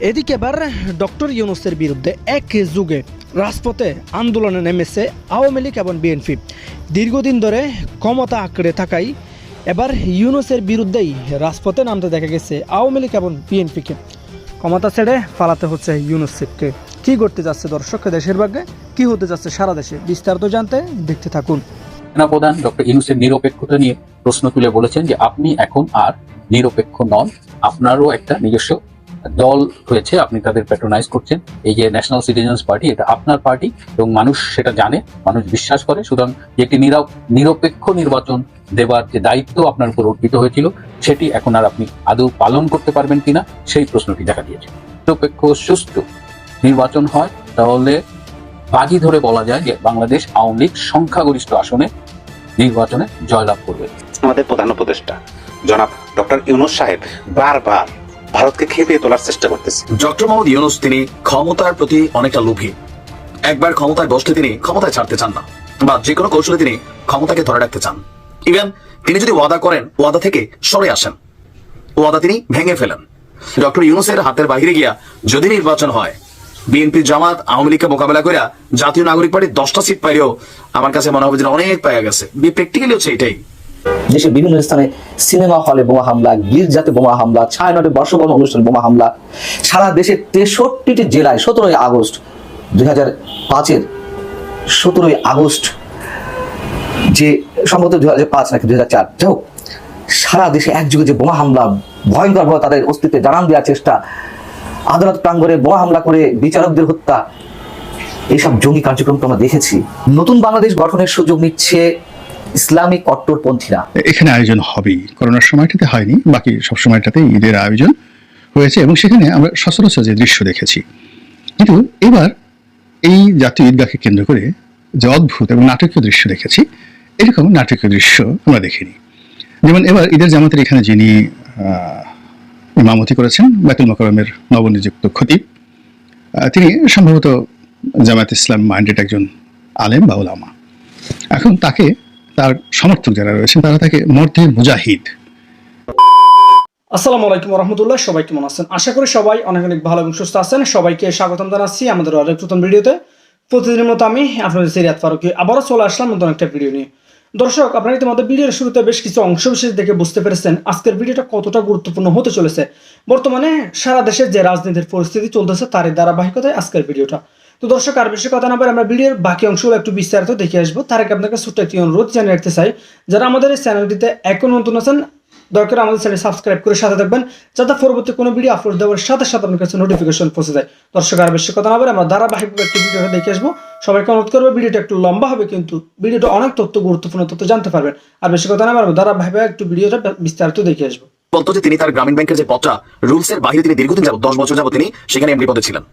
এদিকে এবার ডক্টর ইউনুসের বিরুদ্ধে এক যুগে রাজপথে আন্দোলনে নেমেছে আওয়ামী লীগ এবং বিএনপি। দীর্ঘদিন ধরে ক্ষমতা আঁকড়ে থাকায় এবার ইউনুসের বিরুদ্ধেই রাজপথে নামতে দেখা গেছে আওয়ামী লীগ এবং বিএনপিকে। ক্ষমতা ছেড়ে পালাতে হচ্ছে ইউনুসেফকে। কি করতে যাচ্ছে দর্শক, দেশের ভাগ্যে? কি হতে যাচ্ছে সারা দেশে? বিস্তারিত জানতে দেখতে থাকুন। সেনাপ্রধান ডক্টর ইউনুসের নিরপেক্ষতা নিয়ে প্রশ্ন তুলে বলেছেন যে, আপনি এখন আর নিরপেক্ষ নন, আপনারও একটা নিজস্ব দল হয়েছে, আপনি তাদের প্যাট্রোনাইজ করছেন। এই যে ন্যাশনাল সিটিজেন্স পার্টি এটা আপনার পার্টি এবং মানুষ সেটা জানে, মানুষ বিশ্বাস করে। সুতরাং একটি নিরপেক্ষ নির্বাচন দেবার যে দায়িত্ব আপনার উপর অর্পিত হয়েছিল, সেটি এখন আর আপনি আদৌ পালন করতে পারবেন কিনা, সেই প্রশ্নটি দেখা দিয়েছে। নিরপেক্ষ, সুষ্ঠু নির্বাচন হয়, তাহলে বাজি ধরে বলা যায় যে বাংলাদেশ আওয়ামী লীগ সংখ্যাগরিষ্ঠ আসনে নির্বাচনে জয়লাভ করবে। আমাদের প্রধান উপদেষ্টা, জনাব ডক্টর ইউনুস সাহেব বারবার ভারতকে খেপিয়ে তোলার চেষ্টা করতেছে। ডক্টর মোহাম্মদ ইউনুস, তিনি ক্ষমতার প্রতি অনেকটা লোভী। একবার ক্ষমতায় বসলে তিনি ক্ষমতায় ছাড়তে চান না, বা যে কোনো কৌশলে তিনি ক্ষমতাকে ধরে রাখতে চান। ইভেন তিনি যদি ওয়াদা করেন, ওয়াদা থেকে সরে আসেন। ওয়াদা তিনি ভেঙে ফেলেন। ডক্টর ইউনুসের হাতের বাইরে গিয়া যদি নির্বাচন হয়, বিএনপি, জামাত, আওয়ামী লীগকে মোকাবেলা করে জাতীয় নাগরিক পার্টি দশটা সিট পাইলেও আমার কাছে মনে হবে যে অনেক পাওয়া গেছে। প্র্যাকটিক্যালি হচ্ছে এটাই। দেশের বিভিন্ন স্থানে সিনেমা হলে বোমা হামলা গির্জাতে বোমা হামলা ছায়ানটে বর্ষবরণ অনুষ্ঠানে বোমা হামলা। সারা দেশের তেষট্টিটি জেলায় সতেরোই আগস্ট দুই হাজার পাঁচের সতেরোই আগস্ট যে সম্ভবত দুই হাজার পাঁচ নাকি দুই হাজার চার। যাই সারা দেশে একযুগে যে বোমা হামলা, ভয়ঙ্কর ভাবে তাদের অস্তিত্বে জানান দেওয়ার চেষ্টা, আদালত প্রাঙ্গণে বোমা হামলা করে বিচারকদের হত্যা এইসব জঙ্গি কার্যক্রম তো আমরা দেখেছি। নতুন বাংলাদেশ গঠনের সুযোগ নিচ্ছে ইসলামিক কট্টরপন্থীরা। এখানে আয়োজন হবেই। করোনার সময়টাতে হয়নি, বাকি সব সময়টাতে ঈদের আয়োজন হয়েছে এবং সেখানে আমরা সচরাচর যে দৃশ্য দেখেছি। কিন্তু এবার এই জাতীয় ঈদগাহকে কেন্দ্র করে যে অদ্ভুত এবং নাটকীয় দৃশ্য দেখেছি, এরকম নাটকীয় দৃশ্য আমরা দেখিনি। যেমন এবার ঈদের জামাতের এখানে যিনি ইমামতি করেছেন, বাইতুল মকরমের নবনিযুক্ত খতিব তিনি সম্ভবত জামায়াত ইসলাম মাইন্ডেড একজন আলেম বা ওলামা এখন তাকে তার সমর্থক যারা রয়েছেন, তারা তাকে মর্ধে মুজাহিদ। আসসালামু আলাইকুম রহমতুল্লাহ সবাই কেমন আছেন? আশা করি সবাই অনেক অনেক ভালো এবং সুস্থ আছেন। সবাইকে স্বাগতম জানাচ্ছি আমাদের আরেক নতুন ভিডিওতে। প্রতিদিনের মতো আমি আপনাদের সিরিয়াত ফারুকি আবারও চলে আসলাম নতুন একটা ভিডিও নিয়ে। দর্শক, আপনারা ইতিমধ্যে ভিডিওর শুরুতে বেশ কিছু অংশ বিশেষ দেখে বুঝতে পেরেছেন আজকের ভিডিওটা কতটা গুরুত্বপূর্ণ হতে চলেছে। বর্তমানে সারা দেশের যে রাজনীতির পরিস্থিতি চলতেছে, তারই ধারাবাহিকতায় আজকের ভিডিওটা। তো দর্শক, আর বেশি কথা না বলে আমরা ভিডিওর বাকি অংশগুলো একটু বিস্তারিত দেখে আসব। তার আগে আপনাকে ছোট্ট একটি অনুরোধ জানিয়ে রাখতে চাই, যারা আমাদের এই চ্যানেলটিতে এখন নতুন আছেন দরকার আমাদের চ্যানেল সাবস্ক্রাইব করে সাথে থাকবেন, যাতে পরবর্তী কোনো ভিডিও আপলোড দেওয়ার সাথে সাথে আপনার কাছে নোটিফিকেশন পৌঁছে যায়। দর্শক, আর বেশি কথা না বলে আমরা ধারাবাহিকভাবে একটি ভিডিওটা দেখে আসব। সবাইকে অনুরোধ করব, ভিডিওটা একটু লম্বা হবে, কিন্তু ভিডিওটা অনেক তথ্য, গুরুত্বপূর্ণ তথ্য জানতে পারবেন। আর বেশি কথা না বলে ধারাবাহিকভাবে একটু ভিডিওটা বিস্তারিত দেখে আসব। বলতো যে তিনি তার গ্রামীণ ব্যাংকের যে পদটা রুলস এর বাইরে তিনি দীর্ঘদিন যাবত দশ বছর যাবত তিনি সেখানে এমডি পদে ছিলেন।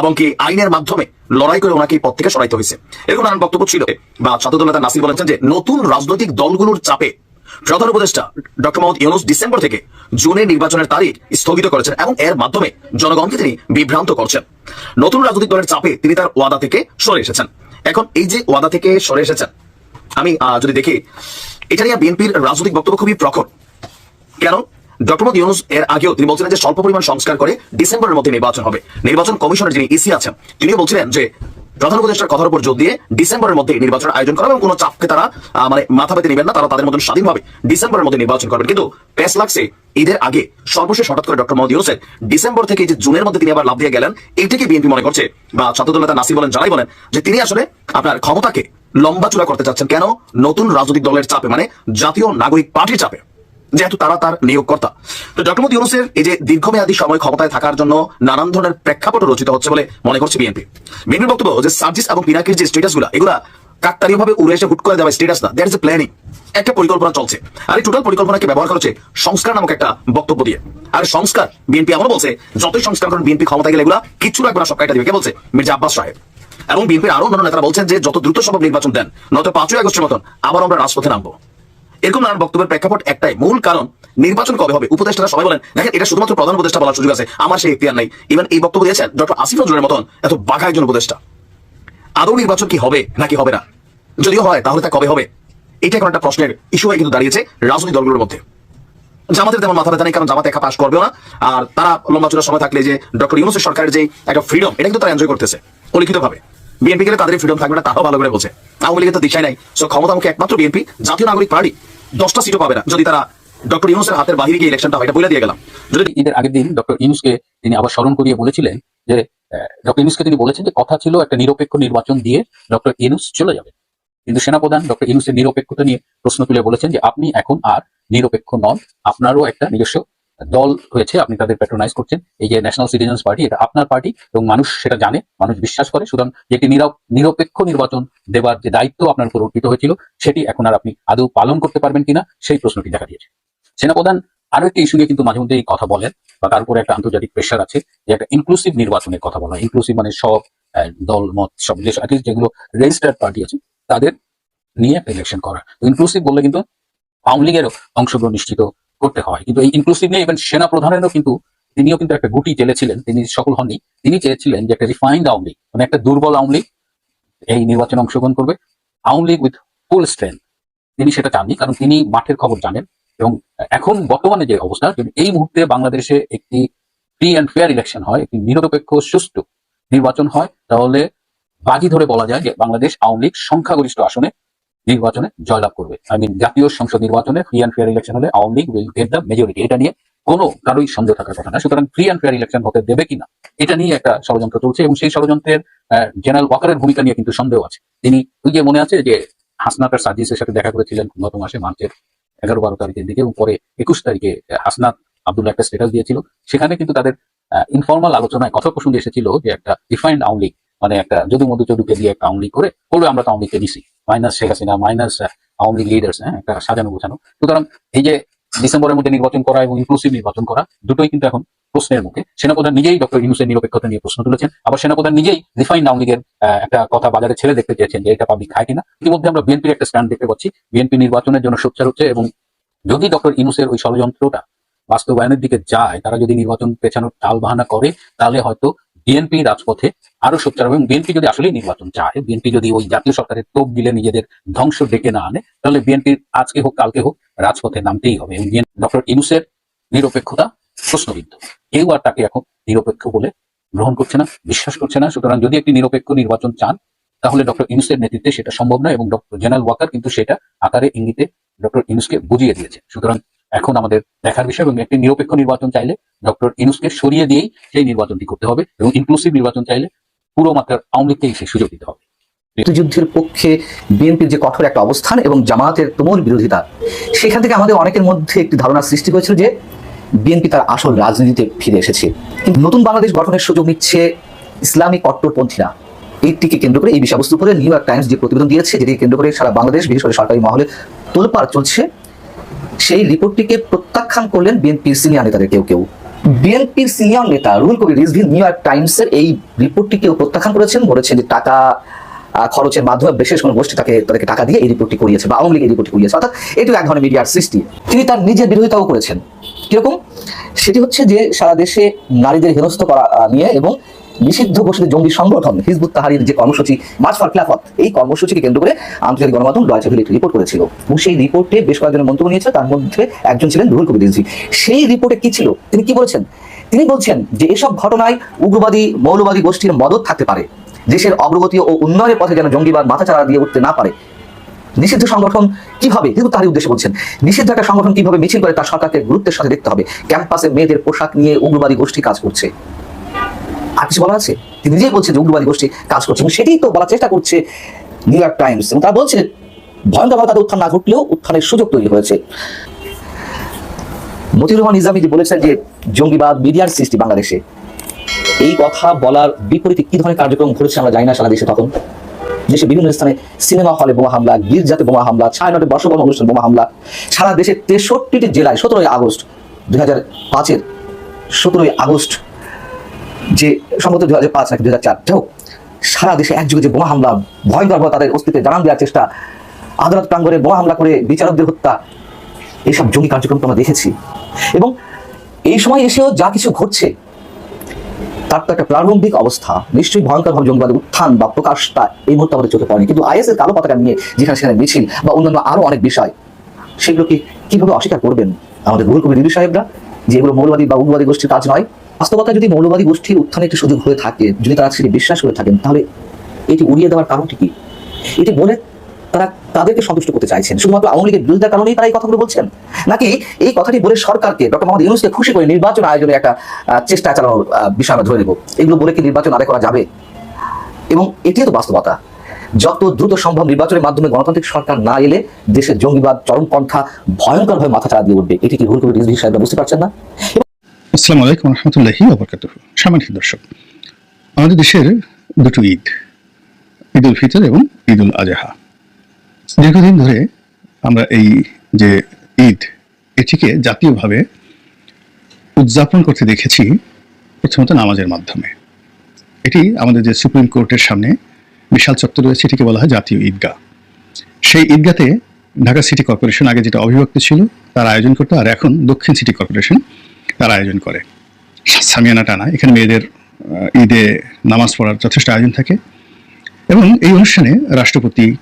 এবং কি আইনের মাধ্যমে লড়াই করে ওনাকে পদ থেকে সরাইতে হয়েছে। এরকম নানান বক্তব্য ছিল। বা ছাত্রদলতা নাসির বলেছেন যে, নতুন রাজনৈতিক দলগুলোর চাপে প্রধান উপদেষ্টা ডক্টর মোহাম্মদ ইউনুস ডিসেম্বর থেকে জুনে নির্বাচনের তারিখ স্থগিত করেছেন এবং এর মাধ্যমে জনগণকে তিনি বিভ্রান্ত করছেন। নতুন রাজনৈতিক দলের চাপে তিনি তার ওয়াদা থেকে সরে এসেছেন। এখন এই যে ওয়াদা থেকে সরে এসেছেন, আমি যদি দেখি, এটা নিয়ে বিএনপির রাজনৈতিক বক্তব্য খুবই প্রখর। কেন? ডক্টর ইউনুস এর আগেও তিনি বলছিলেন যে স্বল্প পরিমাণ সংস্কার করে ডিসেম্বরের মধ্যে নির্বাচন হবে। নির্বাচন কমিশনের যিনি ইসি আছেন, তিনিও বলছিলেন যে প্রধান উপদেষ্টার কথার উপর জোর দিয়ে ডিসেম্বরের মধ্যে নির্বাচন আয়োজন করা এবং কোনো চাপকে তারা মানে মাথা পেতে নেবেন না, তারা তাদের মতন স্বাধীনভাবে ডিসেম্বরের মধ্যে নির্বাচন করবেন। কিন্তু পেস লাগছে ঈদের আগে সর্বশেষ হঠাৎ করে ডক্টর মোহাম্মদ ইউনুসের ডিসেম্বর থেকে যে জুনের মধ্যে তিনি আবার লাভ দিয়ে গেলেন এইটাকে বিএনপি মনে করছে বা ছাত্রদল নেতা নাসি বলেন যারাই বলেন যে তিনি আসলে আপনার ক্ষমতাকে লম্বা চূড়া করতে চাচ্ছেন। কেন? নতুন রাজনৈতিক দলের চাপে মানে জাতীয় নাগরিক পার্টির চাপে। যেহেতু তারা তার নিয়োগকর্তা। তো ডক্টর মোদী ইউনুসের এই যে দীর্ঘমেয়াদী সময় ক্ষমতায় থাকার জন্য নানান ধরনের প্রেক্ষাপট রচিত হচ্ছে বলে মনে করছে বিএনপি। বিএনপির বক্তব্য যে সার্জিস এবং পিনাকির যে স্টেটাসগুলা এগুলা কাকতালীয় ভাবে উড়ে এসে হুট করে দেওয়া স্টেটাস না। দ্যাট ইজ এ প্ল্যানিং একটা পরিকল্পনা চলছে। আর এই টোটাল পরিকল্পনাকে ব্যবহার করেছে সংস্কার নামক একটা বক্তব্য দিয়ে। আর সংস্কার, বিএনপি এমনও বলছে, যতই সংস্কার করেন, বিএনপি ক্ষমতা গেলে এগুলা কিছু রাখবে না সব কাটা দিবে। কে বলছে? মির্জা আব্বাস সাহেব। এবং বিএনপির আরও অন্যান্য নেতারা বলছেন যে যত দ্রুত সম্ভব নির্বাচন দেন, নয়তো পাঁচই আগস্টের মতন আবার আমরা রাজপথে নামবো। এরকম নানান বক্তব্যের প্রেক্ষাপট একটাই, মূল কারণ নির্বাচন কবে হবে? উপদেষ্টারা সবাই বলেন, দেখেন, এটা শুধুমাত্র প্রধান উপদেষ্টা বলার সুযোগ আছে, আমার সেই ইতিহার নাই। ইভেন এই বক্তব্য দিয়েছেন ডক্টর আসিফ নজরুলের মতন এত বাঘা একজন উপদেষ্টা। আদৌ নির্বাচন কি হবে নাকি হবে না? যদিও হয়, তাহলে তা কবে হবে? এটা এখন একটা প্রশ্নের ইস্যু হয়ে কিন্তু দাঁড়িয়েছে রাজনৈতিক দলগুলোর মধ্যে। জামাতের তেমন মাথা ব্যথা নেই, কারণ জামাত একা পাশ করবে না। আর তারা লম্বা চূড়া সময় থাকলে যে ডক্টর ইউনুসের সরকারের যে একটা ফ্রিডম এটা কিন্তু তারা এনজয় করতেছে পরিচিত ভাবে বিএনপি গেলে তাদের ফ্রিডম থাকবে না, তারাও ভালো করে বলছে। আওয়ামী লীগের তো দিশাই নাই। সো ক্ষমতামুখী একমাত্র বিএনপি জাতীয় নাগরিক পার্টি, দশটা সিটও পাবে না। যদি তারা ডক্টর ইউনুসের হাতের বাহিরে গিয়ে ইলেকশনটা হয় বলে দিয়ে গেলাম। যদি ঈদের আগের দিন ডক্টর ইউনুসকে তিনি আবার স্মরণ করিয়ে বলেছিলেন যে ডক্টর ইউনুসকে তিনি বলেছেন যে, কথা ছিল একটা নিরপেক্ষ নির্বাচন দিয়ে ডক্টর ইউনুস চলে যাবে। কিন্তু সেনাপ্রধান ডক্টর ইউনুসের নিরপেক্ষতা নিয়ে প্রশ্ন তুলে বলেছেন যে, আপনি এখন আর নিরপেক্ষ নন, আপনারও একটা নিজস্ব দল হয়েছে, আপনি তাদের প্যাট্রোনাইজ করছেন। এই যে ন্যাশনাল সিটিজেন্স পার্টি এটা আপনার পার্টি এবং মানুষ সেটা জানে, মানুষ বিশ্বাস করে। সুতরাং একটি নিরপ- নিরপেক্ষ নির্বাচন দেওয়ার যে দায়িত্ব আপনার উপর অর্পিত হয়েছিল, সেটি এখন আর আপনি আদৌ পালন করতে পারবেন কিনা, সেই প্রশ্নটি দেখা দিয়েছে। সেনাপ্রধান আরও একটি ইস্যু নিয়ে কিন্তু মাঝে মধ্যেই কথা বলেন, বা তার উপরে একটা আন্তর্জাতিক প্রেশার আছে, যে একটা ইনক্লুসিভ নির্বাচনের কথা বলা ইনক্লুসিভ মানে সব দল, মত, সব at যেগুলো রেজিস্টার্ড পার্টি আছে, তাদের নিয়ে ইলেকশন করা। ইনক্লুসিভ বললে কিন্তু আওয়ামী লীগেরও অংশগ্রহণ নিশ্চিত করতে হয়। কিন্তু এই ইনক্লুসিভ নিয়ে ইভেন সেনা প্রধানেরও কিন্তু তিনিও কিন্তু একটা গুটি চেলেছিলেন তিনি সফল হননি। তিনি চেয়েছিলেন যে একটা রিফাইন্ড আওয়ামী লীগ মানে একটা দুর্বল আওয়ামী লীগ এই নির্বাচনে অংশগ্রহণ করবে। Awami League with full strength তিনি সেটা চাননি, কারণ তিনি মাঠের খবর জানেন। এবং এখন বর্তমানে যে অবস্থা এই মুহূর্তে বাংলাদেশে একটি ফ্রি অ্যান্ড ফেয়ার ইলেকশন হয়, একটি নিরপেক্ষ, সুষ্ঠু নির্বাচন হয়, তাহলে বাজি ধরে বলা যায় যে বাংলাদেশ আওয়ামী লীগ সংখ্যাগরিষ্ঠ আসনে নির্বাচনে জয়লাভ করবে। আই মিন জাতীয় সংসদ নির্বাচনে ফ্রি অ্যান্ড ফেয়ার ইলেকশন হলে Awami League will get the majority এটা নিয়ে কোনো কারোই সন্দেহ থাকার কথা না। সুতরাং ফ্রি অ্যান্ড ফেয়ার ইলেকশন হতে দেবে কিনা, এটা নিয়ে একটা ষড়যন্ত্র চলছে এবং সেই ষড়যন্ত্রের জেনারেল ওয়াকারের ভূমিকা নিয়ে কিন্তু সন্দেহ আছে। তিনি ওই যে মনে আছে যে হাসনাতার সাজিসের সাথে দেখা করেছিলেন গত মাসে মার্চের এগারো বারো তারিখের দিকে এবং পরে একুশ তারিখে হাসনাত আব্দুল্লাহ একটা স্ট্যাটাস দিয়েছিল। সেখানে কিন্তু তাদের ইনফর্মাল আলোচনায় কথা প্রসঙ্গ এসেছিল যে একটা ডিফাইন্ড আওয়ামী মানে একটা যদু মধু দিয়ে একটা আওয়ামী করে বলবে আমরা তো আওয়ামী লীগকে দিছি। Minus Sheikh Hasina, minus Awami League leaders হ্যাঁ সাজানো গোছানো। সুতরাং এই যে ডিসেম্বরের মধ্যে নির্বাচন করা এবং ইনক্লুসিভ নির্বাচন করা, দুটোই কিন্তু এখন প্রশ্নের মুখে। সেনাপ্রধান নিজেই ডক্টর ইউনুসের নিরপেক্ষতা নিয়ে প্রশ্ন তুলেছেন। আবার সেনাপ্রধান নিজেই রিফাইন আওয়ামী লীগের একটা কথা বাজারে ছেড়ে দেখতে চেয়েছেন যে এটা পাবলিক খায় কিনা। ইতিমধ্যে আমরা বিএনপির একটা স্ট্যান্ড দেখতে পাচ্ছি। বিএনপি নির্বাচনের জন্য সোচ্চার হচ্ছে এবং যদি ডক্টর ইউনুসের ওই ষড়যন্ত্রটা বাস্তবায়নের দিকে যায়, তারা যদি নির্বাচন পেছানোর টাল বাহানা করে, তাহলে হয়তো বিএনপি রাজপথে আরও সোচ্চার এবং বিএনপি যদি আসলেই নির্বাচন চায় বিএনপি যদি ওই জাতীয় সরকারের তোপ গিলে নিজেদের ধ্বংস ডেকে না আনে, তাহলে বিএনপির আজকে হোক, কালকে হোক রাজপথে নামতেই হবে। ডক্টর ইনুসের নিরপেক্ষতা প্রশ্নবিদ্ধ। কেউ আর তাকে এখন নিরপেক্ষ বলে গ্রহণ করছে না, বিশ্বাস করছে না। সুতরাং যদি একটি নিরপেক্ষ নির্বাচন চান, তাহলে ডক্টর ইনুসের নেতৃত্বে সেটা সম্ভব নয় এবং ডক্টর জেনারেল ওয়াকার কিন্তু সেটা আকারে ইঙ্গিতে ডক্টর ইনুসকে বুঝিয়ে দিয়েছে। সুতরাং এখন আমাদের দেখার বিষয় এবং একটি নিরপেক্ষ নির্বাচন চাইলে ডক্টর ইনুসকে সরিয়ে দিয়েই সেই নির্বাচনটি করতে হবে এবং ইনক্লুসিভ নির্বাচন চাইলে পুরো মাত্রার আওয়ামী সেই সুযোগ দিতে হবে। মুক্তিযুদ্ধের পক্ষে বিএনপির যে কঠোর একটা অবস্থান এবং জামায়াতের তুমুল বিরোধিতা, সেখান থেকে আমাদের অনেকের মধ্যে একটি ধারণা সৃষ্টি হয়েছিল যে বিএনপি তার আসল রাজনীতিতে ফিরে এসেছে। কিন্তু নতুন বাংলাদেশ গঠনের সুযোগ নিচ্ছে ইসলামিক কট্টরপন্থীরা এইটিকে কেন্দ্র করে এই বিষয়বস্তুর উপরে নিউ ইয়র্ক টাইমস যে প্রতিবেদন দিয়েছে, যেটিকে কেন্দ্র করে সারা বাংলাদেশ, বিশেষ করে সরকারি মহলে তোলপাড় চলছে সেই রিপোর্টটিকে প্রত্যাখ্যান করলেন বিএনপির সিনিয়র নেতাদের কেউ কেউ। বিএনপির সিনিয়র নেতা রুহুল কবির রিজভি নিউ ইয়র্ক টাইমসের এই রিপোর্টটিকেও প্রত্যাখ্যান করেছেন, বলেছেন যে টাকা খরচের মাধ্যমে বিশেষ কোনো গোষ্ঠী তাকে, তাদেরকে টাকা দিয়ে এই রিপোর্টটি করিয়েছে বা আওয়ামী লীগ রিপোর্টটি করিয়েছে। অর্থাৎ এটিও এক ধরনের মিডিয়ার সৃষ্টি। তিনি তার নিজের বিরোধিতাও করেছেন। কীরকম? সেটি হচ্ছে যে সারা দেশে নারীদের হেনস্থ করা নিয়ে এবং নিষিদ্ধ ঘোষিত জঙ্গি সংগঠন হিজবুত তাহারির যে কর্মসূচি মার্চ ফর খিলাফত, এই কর্মসূচিকে কেন্দ্র করে আন্তর্জাতিক গণমাধ্যম ডয়চে একটি রিপোর্ট করেছিল। এবং সেই রিপোর্টে বেশ কয়েকজনের মন্তব্য নিয়েছে তার মধ্যে একজন ছিলেন রুহুল কবির রিজভী সেই রিপোর্টে কি ছিল? তিনি কি বলেছেন? তিনি বলছেন যে এসব ঘটনায় উগ্রবাদী, মৌলবাদী গোষ্ঠীর মদত থাকতে পারে। দেশের অগ্রগতি ও উন্নয়নের পথে যেন জঙ্গিবাদ মাথাচাড়া দিয়ে উঠতে না পারে। নিষিদ্ধ সংগঠন কীভাবে কিন্তু তারই উদ্দেশ্যে বলছেন, নিষিদ্ধ একটা সংগঠন কীভাবে মিছিল করে তার সরকারকে গুরুত্বের সাথে দেখতে হবে? ক্যাম্পাসে মেয়েদের পোশাক নিয়ে উগ্রবাদী গোষ্ঠী কাজ করছে। আর কিছু বলা আছে। তিনি নিজেই বলছেন যে উগ্রবাদী গোষ্ঠী কাজ করছে এবং সেটাই তো বলার চেষ্টা করছে নিউ ইয়র্ক টাইমস এবং তারা বলছে ভয়ঙ্করভাবে তাদের উত্থান না ঘটলেও উত্থানের সুযোগ তৈরি হয়েছে। মতিউর রহমান ইসলামী যে বলেছেন যে জঙ্গিবাদ মিডিয়ার সৃষ্টি বাংলাদেশে, এই কথা বলার বিপরীতে কি ধরনের কার্যক্রম ঘটেছে আমরা জানি না সারা দেশে তখন। দেশে বিভিন্ন স্থানে সিনেমা হলে বোমা হামলা, গির্জাতে বোমা হামলা, ছায়ানটে বর্ষবরণ অনুষ্ঠান বোমা হামলা। সারা দেশের তেষট্টিটি জেলায় সতেরোই আগস্ট দুই হাজার পাঁচের সতেরোই আগস্ট যে সম্ভবত দুই হাজার পাঁচ নাকি দুই হাজার চার সারা দেশে একযোগে যে বোমা হামলা ভয়ঙ্করভাবে তাদের অস্তিত্বে জানান দেওয়ার চেষ্টা, আদালত প্রাঙ্গণে বোমা হামলা করে বিচারকদের হত্যা এইসব জঙ্গি কার্যক্রম আমরা দেখেছি। এবং এই সময় এসেও যা কিছু ঘটছে, তার তো একটা প্রারম্ভিক অবস্থা। নিশ্চয়ই ভয়ঙ্করভাবে জঙ্গিবাদের উত্থান বা প্রকাশটা এই মুহূর্তে আমাদের চোখে পড়েনি। কিন্তু আইএস এর কালো পতাকা নিয়ে যেখানে সেখানে মিছিল বা অন্যান্য আরও অনেক বিষয়, সেগুলোকে কীভাবে অস্বীকার করবেন আমাদের রুহুল কবির রিজভী সাহেবরা, যে এগুলো মৌলবাদী বা উগ্রবাদী গোষ্ঠীর কাজ নয় বাস্তবতা যদি মৌলবাদী গোষ্ঠীর উত্থানে একটি সুযোগ হয়ে থাকে, যদি তারা সেটি বিশ্বাস করে থাকেন, তাহলে এটি উড়িয়ে দেওয়ার কারণটি কি? এটি বলে তারা তাদেরকে সন্তুষ্ট করতে চাইছেন। শুধুমাত্র আওয়ামী লীগের বিরোধিতার কারণেই তারা এই কথাগুলো বলছেন? নাকি এই কথাটি বলে সরকারকে, ডক্টর মোহাম্মদ ইউনুসকে খুশি করে নির্বাচন আয়োজনে একটা চেষ্টা চালানোর বিষয় আমরা ধরে নেব। এগুলো বলে কি নির্বাচন আদায় করা যাবে? এবং এটিও তো বাস্তবতা। যত দ্রুত সম্ভব নির্বাচনের মাধ্যমে গণতান্ত্রিক সরকার না এলে দেশের জঙ্গিবাদ, চরমপন্থা ভয়ঙ্করভাবে মাথা চাড়া দিয়ে উঠবে। এটি কি ভুল করে রিজভী সাহেবরা বুঝতে পারছেন না? আসসালামু আলাইকুম রহমতুল্লাহি অবরকাত সামান্য দর্শক, আমাদের দেশের দুটো ঈদ ঈদ উল ফিতর এবং ঈদ উল আজহা। দীর্ঘদিন ধরে আমরা এই যে ঈদ, এটিকে জাতীয়ভাবে উদযাপন করতে দেখেছি প্রথমত নামাজের মাধ্যমে। এটি আমাদের যে সুপ্রিম কোর্টের সামনে বিশাল চত্বর রয়েছে, এটিকে বলা হয় জাতীয় ঈদগাহ। সেই ঈদগাতে ঢাকা সিটি কর্পোরেশন আগে যেটা অবিভক্ত ছিল, তার আয়োজন করতো, আর এখন দক্ষিণ সিটি কর্পোরেশন তার আয়োজন করে। সামিয়ানা টানা এখানে মেয়েদের ঈদে নামাজ পড়ার যথেষ্ট আয়োজন থাকে। এবং এই অনুষ্ঠানে রাষ্ট্রপতি,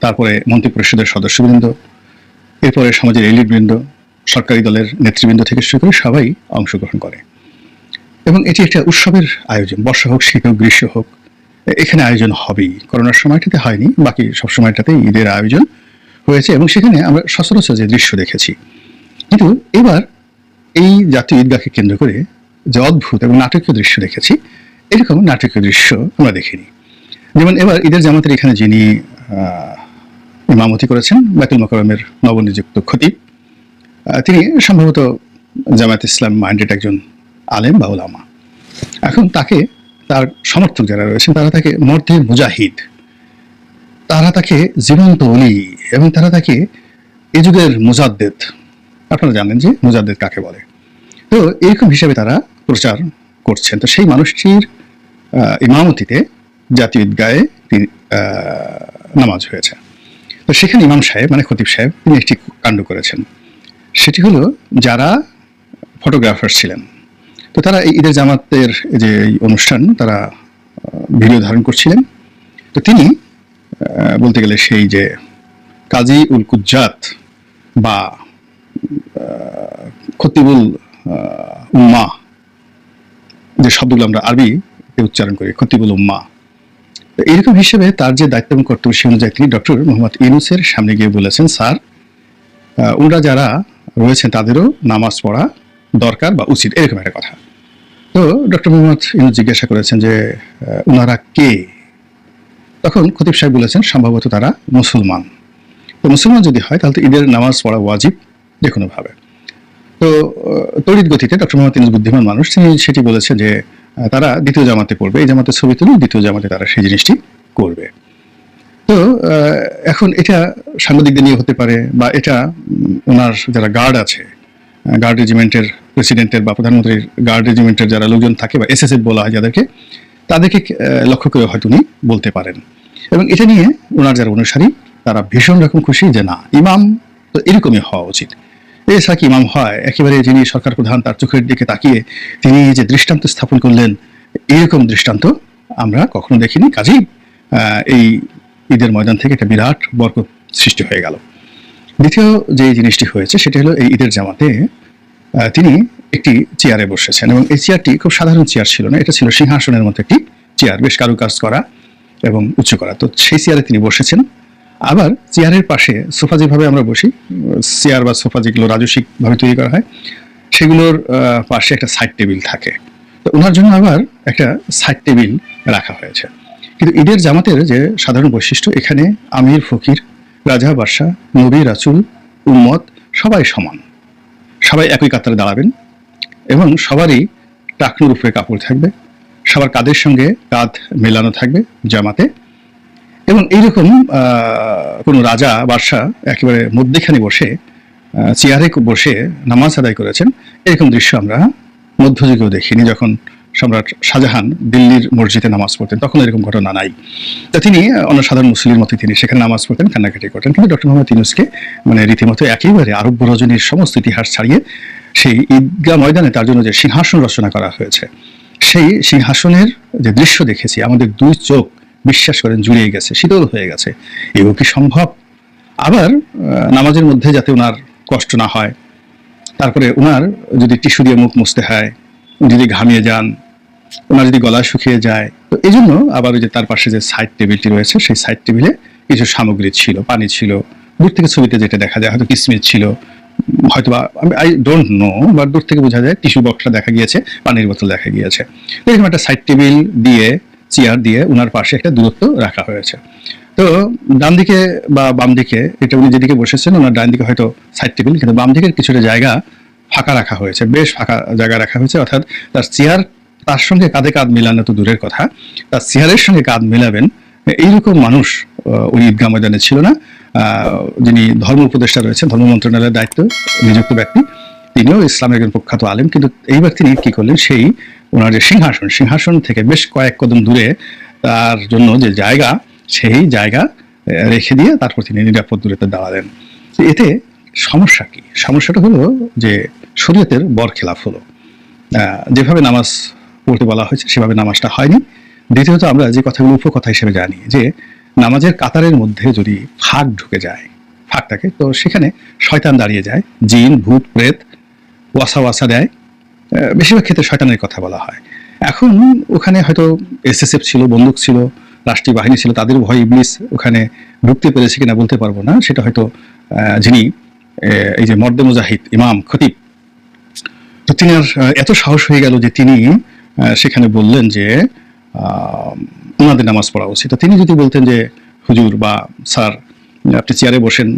তারপরে মন্ত্রিপরিষদের সদস্যবৃন্দ, এরপরে সমাজের এলিটবৃন্দ, সরকারি দলের নেতৃবৃন্দ থেকে শুরু করে সবাই অংশগ্রহণ করে। এবং এটি একটা উৎসবের আয়োজন, বর্ষা হোক, শীত হোক, গ্রীষ্ম হোক, এখানে আয়োজন হবেই। করোনার সময়টাতে হয়নি, বাকি সব সময়টাতে ঈদের আয়োজন হয়েছে এবং সেখানে আমরা সচরাচর যে দৃশ্য দেখেছি। কিন্তু এবার এই জাতীয় ঈদগাহকে কেন্দ্র করে যে অদ্ভুত এবং নাটকীয় দৃশ্য দেখেছি, এরকম নাটকীয় দৃশ্য আমরা দেখিনি। যেমন এবার ঈদের জামাতের এখানে যিনি ইমামতি করেছেন, বাইতুল মকরমের নবনিযুক্ত খতিব তিনি সম্ভবত জামায়াত ইসলাম মাইন্ডেড একজন আলেম বা ওলামা এখন তাকে, তার সমর্থক যারা রয়েছেন, তারা তাকে মর্দে মুজাহিদ। তারা তাকে জীবন্ত অলি এবং তারা তাকে এ যুগের মুজাদ্দেদ আপনারা জানেন যে মুজাদ্দেদ কাকে বলে। তো এরকম হিসেবে তারা প্রচার করছেন। তো সেই মানুষটির ইমামতিতে জাতীয় ঈদগাহে তিনি, নামাজ হয়েছে তো সেখানে ইমাম সাহেব মানে খতিব সাহেব তিনি একটি কাণ্ড করেছেন। সেটি হলো যারা ফটোগ্রাফার ছিলেন। তো তারা এই ঈদের জামাতের যে অনুষ্ঠান তারা ভিডিও ধারণ করছিলেন। তো তিনি বলতে গেলে সেই যে কাজী উল কুজ্জাত বা খতিবুল উম্মা, যে শব্দগুলো আমরা আরবি উচ্চারণ করি, খতিবুল উম্মা। এরকম হিসেবে তার যে দায়িত্ব এবং কর্তব্য সে অনুযায়ী তিনি ডক্টর মোহাম্মদ ইউনুসের সামনে গিয়ে বলেছেন, স্যার ওনারা যারা রয়েছেন তাদেরও নামাজ পড়া দরকার বা উচিত। এরকম একটা কথা। তো ডক্টর মোহাম্মদ ইউনুস জিজ্ঞাসা করেছেন যে ওনারা কে? তখন খতিব সাহেব বলেছেন, সম্ভবত তারা মুসলমান। তো মুসলমান যদি হয়, তাহলে তো ঈদের নামাজ পড়া ওয়াজিব যে কোনোভাবে। তো তড়িৎ গতিতে ডক্টর মোহাম্মদ ইউনুস বুদ্ধিমান মানুষ, তিনি সেটি বলেছে যে তারা দ্বিতীয় জামাতে পড়বে, এই জামাতের ছবি তুলে দ্বিতীয় জামাতে তারা সেই জিনিসটি করবে। তো এখন এটা সাংবাদিকদের নিয়ে হতে পারে বা এটা ওনার যারা গার্ড আছে গার্ড রেজিমেন্টের প্রেসিডেন্টের বা প্রধানমন্ত্রীর গার্ড রেজিমেন্টের যারা লোকজন থাকে বা এসএসএফ বলা হয় যাদেরকে, তাদেরকে লক্ষ্য করে হয়তো উনি বলতে পারেন। এবং এটা নিয়ে ওনার যারা অনুসারী, তারা ভীষণ রকম খুশি যে না, ইমাম তো এরকমই হওয়া উচিত। এছাড়া কি ইমাম হয়। একেবারে যিনি সরকার প্রধান, তার চোখের দিকে তাকিয়ে তিনি যে দৃষ্টান্ত স্থাপন করলেন, এরকম দৃষ্টান্ত আমরা কখনো দেখিনি। কাজেই এই ঈদের ময়দান থেকে একটা বিরাট বরকত সৃষ্টি হয়ে গেল। দ্বিতীয় যে জিনিসটি হয়েছে, সেটা হলো এই ঈদের জামাতে তিনি একটি চেয়ারে বসেছেন এবং এই চেয়ারটি খুব সাধারণ চেয়ার ছিল না, এটা ছিল সিংহাসনের মতো একটি চেয়ার, বেশ কারুকাজ করা এবং উঁচু করা। তো সেই চেয়ারে তিনি বসেছেন। আবার চেয়ারের পাশে সোফা যেভাবে আমরা বসি, চেয়ার বা সোফা যেগুলো রাজস্বিকভাবে তৈরি করা হয়, সেগুলোর পাশে একটা সাইড টেবিল থাকে। তো ওনার জন্য আবার একটা সাইড টেবিল রাখা হয়েছে। কিন্তু ঈদের জামাতের যে সাধারণ বৈশিষ্ট্য, এখানে আমির, ফকির, রাজা, বাদশাহ, নবী, রাসুল, উম্মত সবাই সমান। সবাই একই কাতারে দাঁড়াবেন এবং সবারই টাকনুর উপরে কাপড় থাকবে। সবার কাদের সঙ্গে কাঁধ মেলানো থাকবে জামাতে এবং এইরকম কোনো রাজা বাদশাহ একেবারে মধ্যেখানে বসে চেয়ারে বসে নামাজ আদায় করেছেন, এরকম দৃশ্য আমরা মধ্যযুগেও দেখিনি যখন সম্রাট শাহজাহান দিল্লির মসজিদে নামাজ পড়তেন, তখন এরকম ঘটনা নাই। তা তিনি, অন্য সাধারণ মুসলিমের মতো তিনি সেখানে নামাজ পড়তেন, কান্নাকাটি করতেন, কিন্তু ডক্টর মোহাম্মদ ইউনুসকে মানে রীতিমতো একেবারে আরব্য রজনীর সমস্ত ইতিহাস ছাড়িয়ে সেই ঈদগাহ ময়দানে তার জন্য যে সিংহাসন রচনা করা হয়েছে, সেই সিংহাসনের যে দৃশ্য দেখেছি, আমাদের দুই চোখ বিশ্বাস করেন জুড়িয়ে গেছে, শীতল হয়ে গেছে। এও কি সম্ভব? আবার নামাজের মধ্যে যাতে ওনার কষ্ট না হয়, তারপরে ওনার যদি টিস্যু দিয়ে মুখ মুছতে হয় যদি ঘামিয়ে যান, ওনার যদি গলা শুকিয়ে যায়, তো এই জন্য আবার ওই যে তার পাশে যে সাইড টেবিলটি রয়েছে, সেই সাইড টেবিলে কিছু সামগ্রী ছিল, পানি ছিল, দূর থেকে ছবিতে যেটা দেখা যায়, হয়তো কিসমিস ছিল হয়তো বা আমি আই ডোন্ট নো বা দূর থেকে বোঝা যায়, টিস্যু বক্সটা দেখা গিয়েছে, পানির বোতল দেখা গিয়েছে। এরকম একটা সাইড টেবিল দিয়ে চেয়ার দিয়ে ওনার পাশে একটা দূরত্ব রাখা হয়েছে। তো ডান দিকে বা বাম দিকে, এটা উনি যেদিকে বসেছেন ওনার ডান দিকে হয়তো সাইড টেবিল কিন্তু বাম দিকের কিছুটা জায়গা ফাঁকা রাখা হয়েছে, বেশ ফাঁকা জায়গা রাখা হয়েছে। অর্থাৎ তার চেয়ার, তার সঙ্গে কাঁধে কাঁধ মেলানো তো দূরের কথা, তার চেয়ারের সঙ্গে কাঁধ মেলাবেন, এইরকম মানুষ ওই ঈদগাহ ময়দানে ছিল না। যিনি ধর্ম উপদেষ্টা রয়েছেন, ধর্ম মন্ত্রণালয়ের দায়িত্ব, নিযুক্ত ব্যক্তি তিনিও ইসলামের একজন প্রখ্যাত আলেম, কিন্তু এইবার তিনি কি করলেন, সেই ওনার যে সিংহাসন সিংহাসন থেকে বেশ কয়েক কদম দূরে তার জন্য যে জায়গা, সেই জায়গা রেখে দিয়ে তারপর তিনি নিরাপদ দূরত্বে দাঁড়ালেন। এতে সমস্যা কি? সমস্যাটা হলো যে শরীয়তের বর খেলাফ হলো যেভাবে নামাজ পড়তে বলা হয়েছে, সেভাবে নামাজটা হয়নি। দ্বিতীয়ত আমরা যে কথাগুলো উপকথা হিসেবে জানি, যে নামাজের কাতারের মধ্যে যদি ফাঁক ঢুকে যায় ফাঁক থাকে তো সেখানে শয়তান দাঁড়িয়ে যায়, জিন, ভূত, প্রেত ওয়াসা ওয়াসা দেয়। বেশিরভাগ ক্ষেত্রে শয়তানের কথা বলা হয়। এখন ওখানে হয়তো এসএসএফ ছিল, বন্দুক ছিল, রাষ্ট্রীয় বাহিনী ছিল, তাদের ভয় ইবলিস ওখানে ঢুকতে পেরেছে কিনা বলতে পারব না। সেটা হয়তো যিনি এই যে মর্দে মুজাহিদ, ইমাম, খতিব, তো তিনি আর এত সাহস হয়ে গেল যে তিনি সেখানে বললেন যে ওনাদের নামাজ পড়া উচিত। তিনি যদি বলতেন যে, হুজুর বা স্যার, আপনি চেয়ারে বসেন।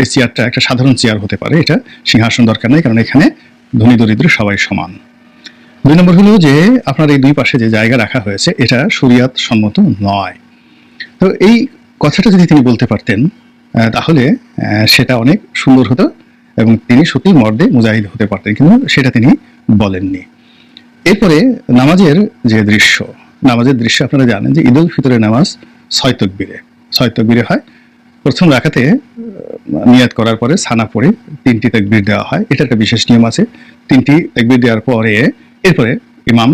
এই চেয়ারটা একটা সাধারণ চেয়ার হতে পারে, এটা সিংহাসন দরকার নেই, কারণ এখানে ধনী দরিদ্র সবাই সমান। দুই নম্বর হলো যে, আপনার এই দুই পাশে যে জায়গা রাখা হয়েছে, এটা শরিয়াত সম্মত নয়। তো এই কথাটা যদি তিনি বলতে পারতেন তাহলে সেটা অনেক সুন্দর হতো এবং তিনি সত্যি মর্দে মুজাহিদ হতে পারতেন, কিন্তু সেটা তিনি বলেননি। এরপরে নামাজের যে দৃশ্য, নামাজের দৃশ্য আপনারা জানেন যে ঈদ উল ফিতরের নামাজ ছয় তকবিরে ছয় তকবিরে হয়। প্রথম রাখাতে নিয়াত করার পরে সানা পড়ে তিনটি তকবির দেওয়া হয়। এটা একটা বিশেষ নিয়ম আছে। তিনটি তকবির দেওয়ার পরে এরপরে ইমাম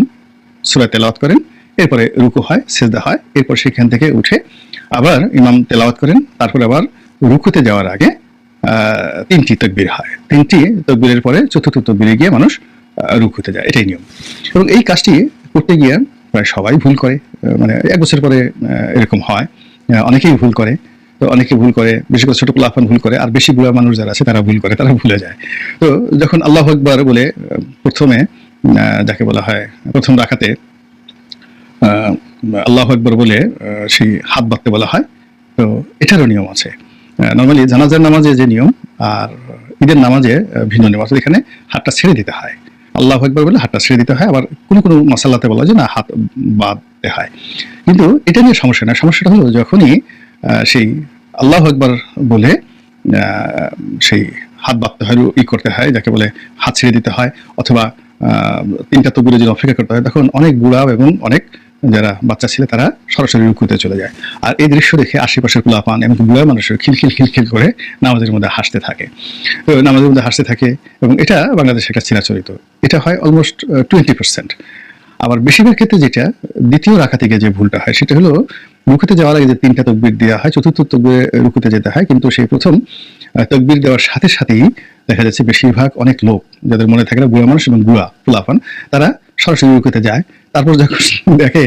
সুরা তেলাওয়াত করেন, এরপরে রুকু হয়, সেজদা হয়, এরপর সেখান থেকে উঠে আবার ইমাম তেলাওয়াত করেন। তারপরে আবার রুকুতে যাওয়ার আগে তিনটি তকবির হয়। তিনটি তকবিরের পরে চতুর্থ তকবিরে গিয়ে মানুষ রুকুতে যায়। এটাই নিয়ম। এবং এই কাজটি করতে গিয়ে প্রায় সবাই ভুল করে। মানে এক বছর পরে এরকম হয়। অনেকেই ভুল করে। তো অনেকে ভুল করে বেশি করে ছোট পোলাফান ভুল করে, আর বেশি বুড়া মানুষ যারা আছে তারা ভুল করে, তারা ভুলে যায়। তো যখন আল্লাহ আকবর বলে, প্রথমে যাকে বলা হয়, প্রথম রাখাতে আল্লাহ আকবর বলে সেই হাত বাঁধতে বলা হয়, তো এটারও নিয়ম আছে। নর্মালি জানাজার নামাজে যে নিয়ম, আর ঈদের নামাজে ভিন্ন নিয়ম অর্থাৎ এখানে হাতটা ছেড়ে দিতে হয়। আল্লাহ একবার বলে হাতটা ছেড়ে দিতে হয়, আবার কোনো কোনো মশাল্লাতে বলা যে না, হাত বাঁধতে হয়। কিন্তু এটা নিয়ে সমস্যা না সমস্যাটা হলো যখনই সেই আল্লাহ একবার বলে সেই হাত বাঁধতে হয়, ই করতে হয়, যাকে বলে হাত ছেড়ে দিতে হয়, অথবা তিনটা তবুরে যদি অপেক্ষা করতে হয়, তখন অনেক বুড়া এবং অনেক যারা বাচ্চা ছিল, তারা সরাসরি রুকুতে চলে যায়। আর এই দৃশ্য দেখে আশেপাশের কুলাপান এবং বুড়া মানুষের খিলখিল খিলখিল করে নামাজের মধ্যে হাসতে থাকে। নামাজের মধ্যে হাসতে থাকে এবং এটা বাংলাদেশের একটা চিরাচরিত। এটা হয় অলমোস্ট টোয়েন্টি পার্সেন্ট আবার বেশিরভাগ ক্ষেত্রে যেটা দ্বিতীয় রাখা থেকে যে ভুলটা হয়, সেটা হলো রুকুতে যাওয়ার আগে যে তিনটা তকবির দেওয়া হয়, চতুর্থ তকবির রুকুতে যেতে হয়, কিন্তু সেই প্রথম তকবির দেওয়ার সাথে সাথেই দেখা যাচ্ছে বেশিরভাগ অনেক লোক, যাদের মনে থাকে না বুড়া মানুষ এবং বুড়া পোলাপান, তারা সরাসরি রুকুতে যায়। তারপর যখন দেখে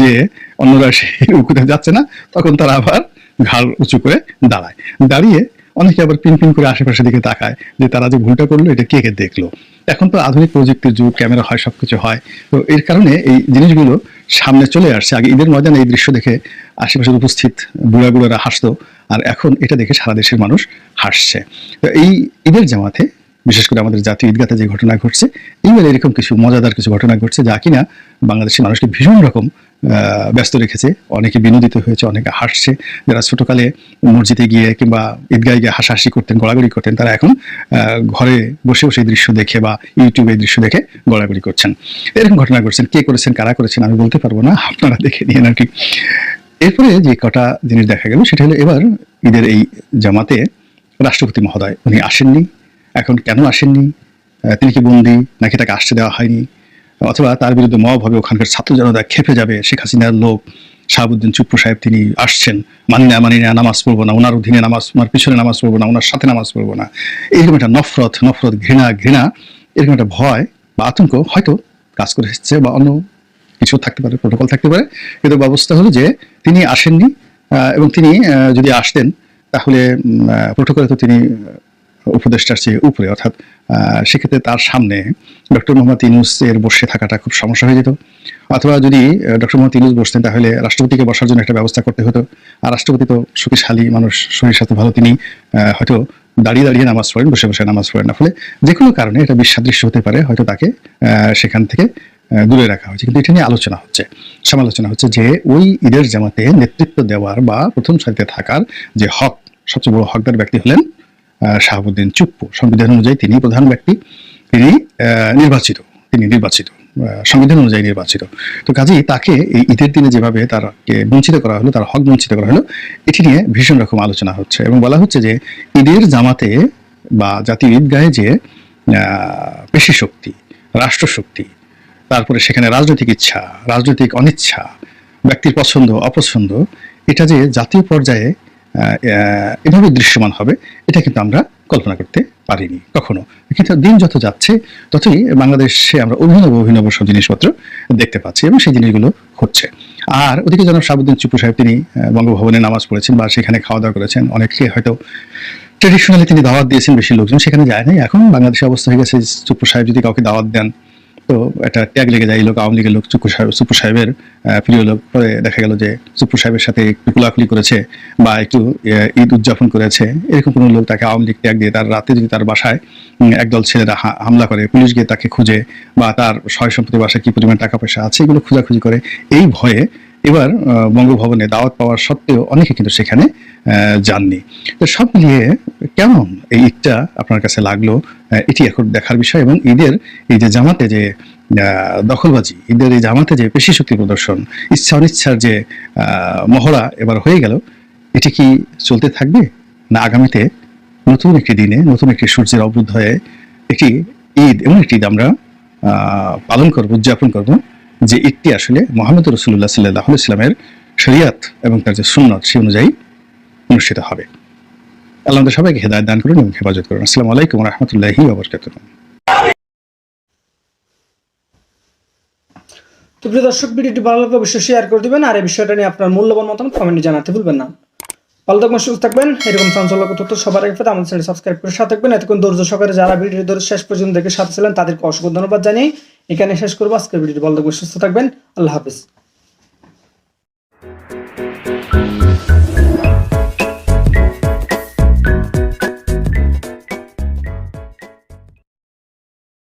যে অন্যরা সেই রুকুতে যাচ্ছে না, তখন তারা আবার ঘাড় উঁচু করে দাঁড়ায়। দাঁড়িয়ে অনেকে আবার পিন পিন করে আশেপাশের দিকে তাকায় যে তারা যে ভুলটা করল, এটা কে কে দেখল? এখন তো আধুনিক প্রযুক্তির যুগ, ক্যামেরা হয়, সবকিছু হয়। তো এর কারণে এই জিনিসগুলো সামনে চলে আসছে। আগে ঈদের ময়দানে এই দৃশ্য দেখে আশেপাশের উপস্থিত বুড়া বুড়ারা হাসতো, আর এখন এটা দেখে সারা দেশের মানুষ হাসছে। তো এই ঈদের জামাতে, বিশেষ করে আমাদের জাতীয় ঈদগাতে যে ঘটনা ঘটছে, এইবার এরকম কিছু মজাদার কিছু ঘটনা ঘটছে যা কিনা বাংলাদেশের মানুষকে ভীষণ রকম ব্যস্ত রেখেছে। অনেকে বিনোদিত হয়েছে, অনেকে হাসছে। যারা ছোটকালে মসজিদে গিয়ে কিংবা ঈদগাহে গিয়ে হাসাহাসি করতেন, গড়াগড়ি করতেন, তারা এখন ঘরে বসে বসে দৃশ্য দেখে বা ইউটিউবে দৃশ্য দেখে গড়াগড়ি করছেন। এরকম ঘটনা ঘটছেন কে করেছেন, কারা করেছেন, আমি বলতে পারব না। আপনারা দেখে নিয়ে আর কি। এরপরে যে কটা জিনিস দেখা গেল, সেটা হলো এবার ঈদের এই জামাতে রাষ্ট্রপতি মহোদয়, উনি আসেননি। এখন কেন আসেননি? তিনি কি বন্দি? নাকি তাকে আসতে দেওয়া হয়নি? অথবা তার বিরুদ্ধে মব হবে, ওখানকার ছাত্র জনতা খেপে যাবে। শেখ হাসিনার লোক, শাহাবুদ্দিন চুপ্পু সাহেব, তিনি আসছেন। মানি না মানি না, নামাজ পড়ব না। ওনার অধীনে নামাজ, ওনার পিছনে নামাজ পড়ব না। ওনার সাথে নামাজ পড়ব না। এরকম একটা নফরত নফরত, ঘৃণা ঘৃণা, এরকম একটা ভয় বা আতঙ্ক হয়তো কাজ করে এসেছে বা অন্য কিছু থাকতে পারে প্রোটোকল থাকতে পারে। কিন্তু ব্যবস্থা হলো যে তিনি আসেননি এবং তিনি যদি আসতেন, তাহলে প্রোটোকলে তো তিনি উপদেষ্টার চেয়ে উপরে, অর্থাৎ সেক্ষেত্রে তার সামনে ডক্টর মোহাম্মদ ইনুস এর বসে থাকাটা খুব সমস্যা হয়ে যেত। অথবা যদি ডক্টর মোহাম্মদ ইনুস বসতেন, তাহলে রাষ্ট্রপতিকে বসার জন্য একটা ব্যবস্থা করতে হতো। আর রাষ্ট্রপতি তো শক্তিশালী মানুষ, শরীর স্বাস্থ্য ভালো তিনি হয়তো দাঁড়িয়ে দাঁড়িয়ে নামাজ পড়েন, বসে বসে নামাজ পড়েন না। ফলে যে কোনো কারণে এটা বিশ্বাদৃশ্য হতে পারে, হয়তো তাকে সেখান থেকে দূরে রাখা হয়েছে। কিন্তু এটা নিয়ে আলোচনা হচ্ছে, সমালোচনা হচ্ছে যে ওই ঈদের জামাতে নেতৃত্ব দেওয়ার বা প্রথম সারিতে থাকার যে হক, সবচেয়ে বড় হকদার ব্যক্তি হলেন শাহাবুদ্দিন চুপ্পু। সংবিধান অনুযায়ী তিনি প্রধান ব্যক্তি। তিনি নির্বাচিত। তিনি নির্বাচিত। সংবিধান অনুযায়ী নির্বাচিত। তো কাজেই তাকে এই ঈদের দিনে যেভাবে তারকে বঞ্চিত করা হলো, তার হক বঞ্চিত করা হলো, এটি নিয়ে ভীষণ রকম আলোচনা হচ্ছে এবং বলা হচ্ছে যে ঈদের জামাতে বা জাতীয় ঈদগাহে যে পেশি শক্তি রাষ্ট্রশক্তি, তারপরে সেখানে রাজনৈতিক ইচ্ছা, রাজনৈতিক অনিচ্ছা, ব্যক্তির পছন্দ, অপছন্দ, এটা যে জাতীয় পর্যায়ে এভাবে দৃশ্যমান হবে। এটা কিন্তু আমরা কল্পনা করতে পারিনি কখনো। কিন্তু দিন যত যাচ্ছে, ততই বাংলাদেশে আমরা অভিনব অভিনব সব জিনিসপত্র দেখতে পাচ্ছি এবং সেই জিনিসগুলো হচ্ছে আর ওদিকে যেন শাহাবুদ্দিন চুপু সাহেব, তিনি বঙ্গভবনে নামাজ পড়েছেন বা সেখানে খাওয়া দাওয়া করেছেন। অনেকে হয়তো ট্রেডিশনালি তিনি দাওয়াত দিয়েছেন, বেশি লোকজন সেখানে যায় নাই। এখন বাংলাদেশে অবস্থা হয়ে গেছে চুপ্পু সাহেব যদি কাউকে দাওয়াত দেন তো একটা ট্যাগ লেগে যায়, এই লোক, আওয়ামী লীগের লোক চুপু সাহেব চুপ্পু সাহেবের প্রিয় লোক পরে দেখা গেল যে চুপ্পু সাহেবের সাথে একটু কুলাকুলি করেছে বা একটু ঈদ উদযাপন করেছে। এরকম কোনো লোক তাকে আওয়ামী লীগ ট্যাগ দিয়ে তার রাতে যদি তার বাসায় একদল ছেলেরা হামলা করে, পুলিশ গিয়ে তাকে খুঁজে বা তার সয় সম্পত্তি বাসায় কি পরিমাণ টাকা পয়সা আছে, এগুলো খোঁজাখুঁজি করে, এই ভয়ে এবার বঙ্গভবনে দাওয়াত পাওয়ার সত্ত্বেও অনেকে কিন্তু সেখানে যাননি। তো সব মিলিয়ে কেমন এই ঈদটা আপনার কাছে লাগল? এটি এখন দেখার বিষয় এবং ঈদের এই যে জামাতে যে দখলবাজি, ঈদের এই জামাতে যে পেশি শক্তি প্রদর্শন, ইচ্ছা অনিচ্ছার যে মহড়া এবার হয়ে গেল, এটি কি চলতে থাকবে? না আগামীতে নতুন একটি দিনে, নতুন একটি সূর্যের অবরুদ্ধ হয়ে একটি ঈদ, এমন একটি ঈদ আমরা পালন করব, উদযাপন করব। যে ঈদটি আসলে মোহাম্মদ রসুল্লাহ সাল্লাহ ইসলামের শরিয়াত এবং তার যে সুন্নত সে অনুযায়ী অনুষ্ঠিত হবে। আল্লাহ সবাইকে হেদায়ত দান করুন এবং হেফাজত করুন। আসসালামু আলাইকুম রহমতুল্লাহি প্রিয় দর্শক, ভিডিওটি ভালো লাগলে অবশ্যই শেয়ার করে দিবেন। আর এই বিষয়টা নিয়ে আপনার মূল্যবান মতামত কমেন্টে জানাতে ভুলবেন না। ভালো থাকবেন, সুস্থ থাকবেন। এরকম চাঞ্চল্যক তথ্য সবার আগে পেতে আমাদের চ্যানেল সাবস্ক্রাইব করে সাথে থাকবেন। এতক্ষণ ধৈর্য সহকারে যারা ভিডিও ধরে শেষ পর্যন্ত দেখে সাথে ছিলেন, তাদেরকে অসংখ্য ধন্যবাদ জানিয়ে এখানে শেষ করব। আজকের ভিডিওটি থাকবেন সুস্থ থাকবেন। আল্লাহ হাফিজ।